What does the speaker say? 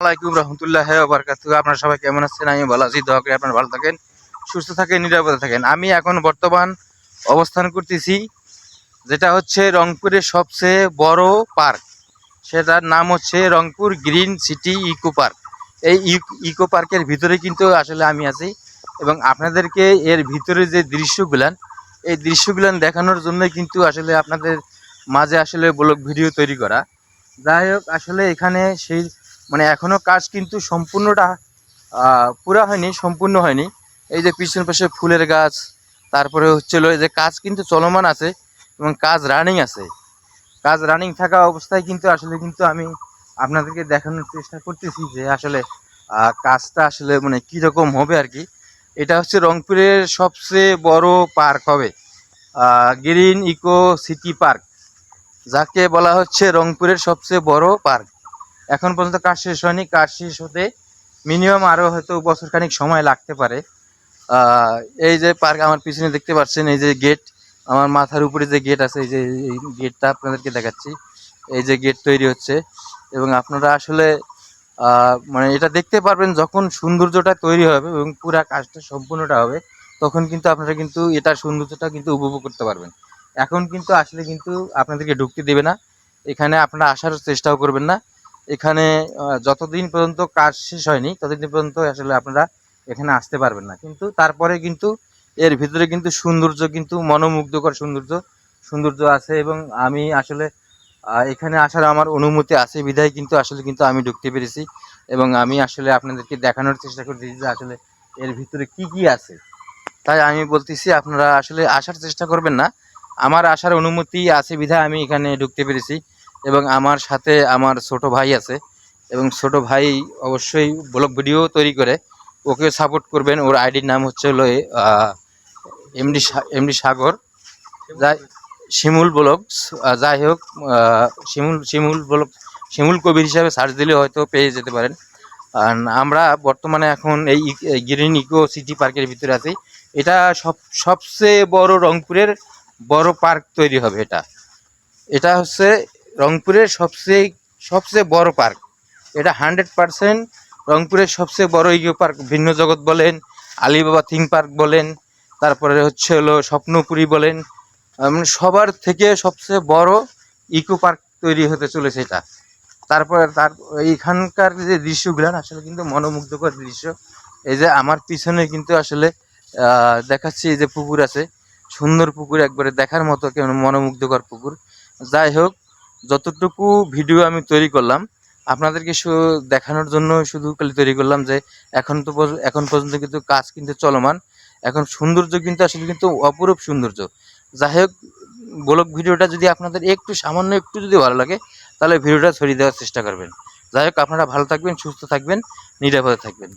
আলাইকুম রহমতুল্লাহ বারকাত আপনারা সবাই কেমন আছেন? আমি ভালো আছি, দোয়া করি আপনারা ভালো থাকেন, সুস্থ থাকেন, নিরাপদে থাকেন। আমি এখন বর্তমান অবস্থান করতেছি, যেটা হচ্ছে রংপুরের সবচেয়ে বড় পার্ক। সেটার নাম হচ্ছে Rangpur green city eco park. এই ইক- পার্কের ভিতরে কিন্তু আসলে আমি আছি এবং আপনাদেরকে এর ভিতরে যে দৃশ্যগুলান, এই দৃশ্যগুলান দেখানোর জন্য কিন্তু আসলে আপনাদের মাঝে আসলে ব্লগ ভিডিও তৈরি করা। যাই হোক, আসলে এখানে সেই মানে এখনও কাজ কিন্তু সম্পূর্ণটা পুরা হয়নি, সম্পূর্ণ হয়নি। এই যে পিছন পাশে ফুলের গাছ, তারপরে হচ্ছিল এই যে কাজ কিন্তু চলমান আছে এবং কাজ রানিং আছে। কাজ রানিং থাকা অবস্থায় কিন্তু আসলে কিন্তু আমি আপনাদেরকে দেখানোর চেষ্টা করতেছি যে আসলে কাজটা আসলে মানে কীরকম হবে আর কি। এটা হচ্ছে রংপুরের সবচেয়ে বড় পার্ক হবে গ্রিন ইকো সিটি পার্ক, যাকে বলা হচ্ছে রংপুরের সবচেয়ে বড় পার্ক। এখন পর্যন্ত কাজ শেষ হয়নি। কাজ শেষ হতে মিনিমাম আরও হয়তো বছরখানিক সময় লাগতে পারে। এই যে পার্ক আমার পিছনে দেখতে পাচ্ছেন, এই যে গেট আমার মাথার উপরে যে গেট আছে, এই যে এই গেটটা আপনাদেরকে দেখাচ্ছি। এই যে গেট তৈরি হচ্ছে এবং আপনারা আসলে মানে এটা দেখতে পারবেন যখন সৌন্দর্যটা তৈরি হবে এবং পুরা কাজটা সম্পূর্ণটা হবে, তখন কিন্তু আপনারা কিন্তু এটার সৌন্দর্যটা কিন্তু উপভোগ করতে পারবেন। এখন কিন্তু আসলে কিন্তু আপনাদেরকে ঢুকতে দেবে না। এখানে আপনারা আসার চেষ্টাও করবেন না। এখানে যতদিন পর্যন্ত কাজ শেষ হয়নি, ততদিন পর্যন্ত আসলে আপনারা এখানে আসতে পারবেন না। কিন্তু তারপরে কিন্তু এর ভিতরে কিন্তু সৌন্দর্য, কিন্তু মনোমুগ্ধকর সৌন্দর্য সৌন্দর্য আছে এবং আমি আসলে এখানে আসার আমার অনুমতি আছে, বিধায় কিন্তু আসলে কিন্তু আমি ঢুকতে পেরেছি এবং আমি আসলে আপনাদেরকে দেখানোর চেষ্টা করতেছি যে আসলে এর ভিতরে কি কি আছে। তাই আমি বলতেছি, আপনারা আসলে আসার চেষ্টা করবেন না। আমার আসার অনুমতি আছে, বিধায় আমি এখানে ঢুকতে পেরেছি। এবং আমার সাথে আমার ছোট ভাই আছে এবং ছোট ভাই অবশ্যই ব্লগ ভিডিও তৈরি করে ওকে সাপোর্ট করবেন। ওর আইডির নাম হচ্ছে হলো এমডি এমডি সাগর। যাই, শিমুল ব্লগ যাই হোক শিমুল শিমুল ব্লগ, শিমুল কবির হিসাবে সার্চ দিলে হয়তো পেয়ে যেতে পারেন। আমরা বর্তমানে এখন এই গ্রিন ইকো সিটি পার্কের ভিতরে আছি। এটা সব, সবচেয়ে বড় রংপুরের বড় পার্ক তৈরি হবে এটা। এটা হচ্ছে রংপুরের সবচেয়ে সবচেয়ে বড় পার্ক। এটা হান্ড্রেড পার্সেন্ট রংপুরের সবচেয়ে বড় ইকো পার্ক। ভিন্ন জগৎ বলেন, আলিবাবা থিম পার্ক বলেন, তারপরে হচ্ছে হলো স্বপ্নপুরী বলেন। মানে সবার থেকে সবচেয়ে বড় ইকো পার্ক তৈরি হতে চলেছে এটা। তারপরে তার, এইখানকার যে দৃশ্যগুলো, আসলে কিন্তু মনোমুগ্ধকর দৃশ্য। এই যে আমার পিছনে কিন্তু আসলে দেখাচ্ছি এই যে পুকুর আছে। সুন্দর পুকুর একবারে দেখার মতো কেমন মনোমুগ্ধকর পুকুর। যাই হোক যতটুকু ভিডিও আমি তৈরি করলাম, আপনাদেরকে দেখানোর জন্য শুধু খালি তৈরি করলাম যে এখন তো এখন পর্যন্ত কিন্তু কাজ কিন্তু চলমান। এখন সৌন্দর্য কিন্তু আসলে কিন্তু অপরূপ সৌন্দর্য। যাই হোক, গোলক ভিডিওটা যদি আপনাদের একটু সামান্য একটু যদি ভালো লাগে, তাহলে ভিডিওটা ছড়িয়ে দেওয়ার চেষ্টা করবেন। যাই হোক, আপনারা ভালো থাকবেন, সুস্থ থাকবেন, নিরাপদে থাকবেন।